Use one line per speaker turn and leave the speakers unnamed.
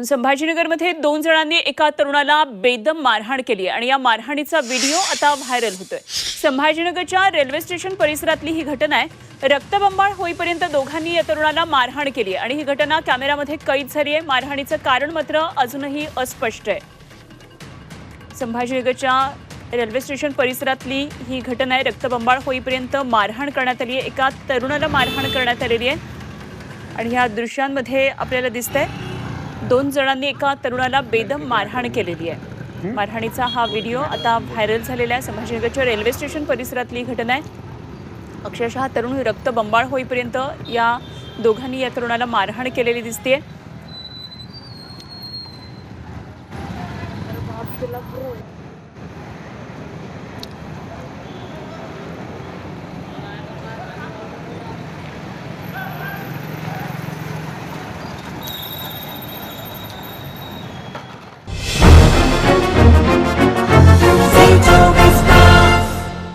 संभाजीनगरमध्ये दोन जणांनी एका तरुणाला बेदम मारहाण केली आणि या मारहाणीचा व्हिडिओ आता व्हायरल होतोय. संभाजीनगरच्या रेल्वे स्टेशन परिसरातली ही घटना आहे. रक्तबंबाळ होईपर्यंत दोघांनी या तरुणाला मारहाण केली आणि ही घटना कॅमेरामध्ये कैद झाली आहे. मारहाणीचं कारण मात्र अजूनही अस्पष्ट आहे. संभाजीनगरच्या रेल्वे स्टेशन परिसरातली ही घटना आहे. रक्तबंबाळ होईपर्यंत मारहाण करण्यात आली आहे. एका तरुणाला मारहाण करण्यात आलेली आहे. आणि ह्या दृश्यांमध्ये आपल्याला दिसतंय दोन जणांनी एका तरुणाला बेदम मारहाण केलेली आहे. मारहाणीचा हा व्हिडिओ आता व्हायरल झालेला आहे. संभाजीनगरच्या रेल्वे स्टेशन परिसरातली ही घटना आहे. अक्षरशः हा तरुण रक्तबंबाळ होईपर्यंत या दोघांनी या तरुणाला मारहाण केलेली दिसते